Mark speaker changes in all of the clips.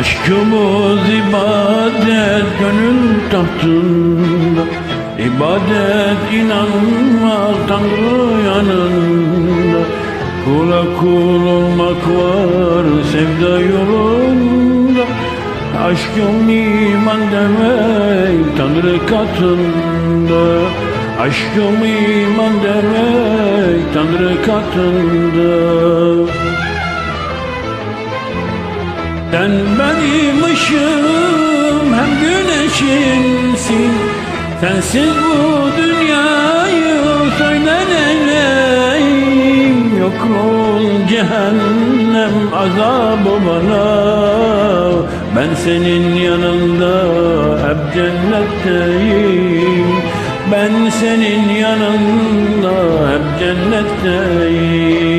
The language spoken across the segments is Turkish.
Speaker 1: Aşkımız ibadet gönül tahtında. İbadet inanmak Tanrı yanında. Kula kul olmak var sevda yolunda. Aşkım iman demek Tanrı katında. Aşkım iman demek Tanrı katında sen benim ışığım hem güneşimsin. Sensiz bu dünyayı söyleneyim Yokluğun cehennem azabı bana. Ben senin yanında hep cennetteyim. Ben senin yanında hep cennetteyim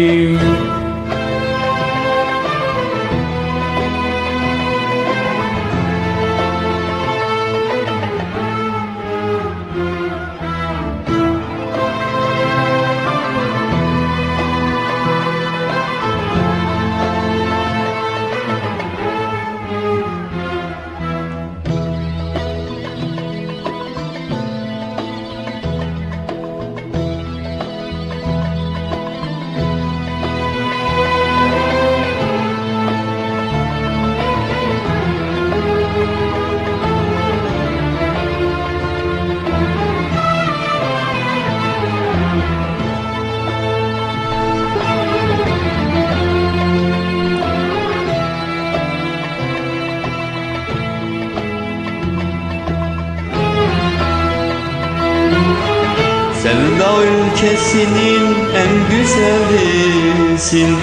Speaker 2: Sevda ülkesinin en güzelisin.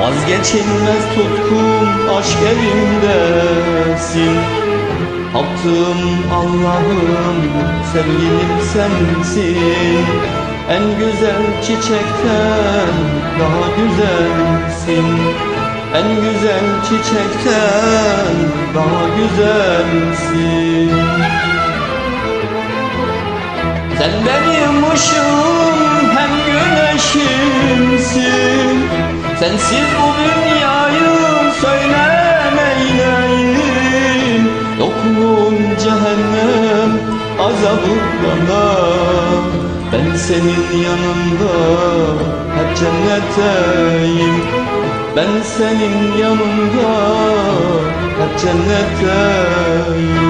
Speaker 2: Vazgeçilmez tutkum aşk elimdesin Hakkım Allah'ım sevgilim sensin. En güzel çiçekten daha güzelsin. En güzel çiçekten daha güzelsin sen benim ışığım hem güneşimsin. Sensiz bu dünyayı söylemeyleyim Yokluğun cehennem azabı bana Ben senin yanında hep cennetteyim Ben senin yanında hep cennetteyim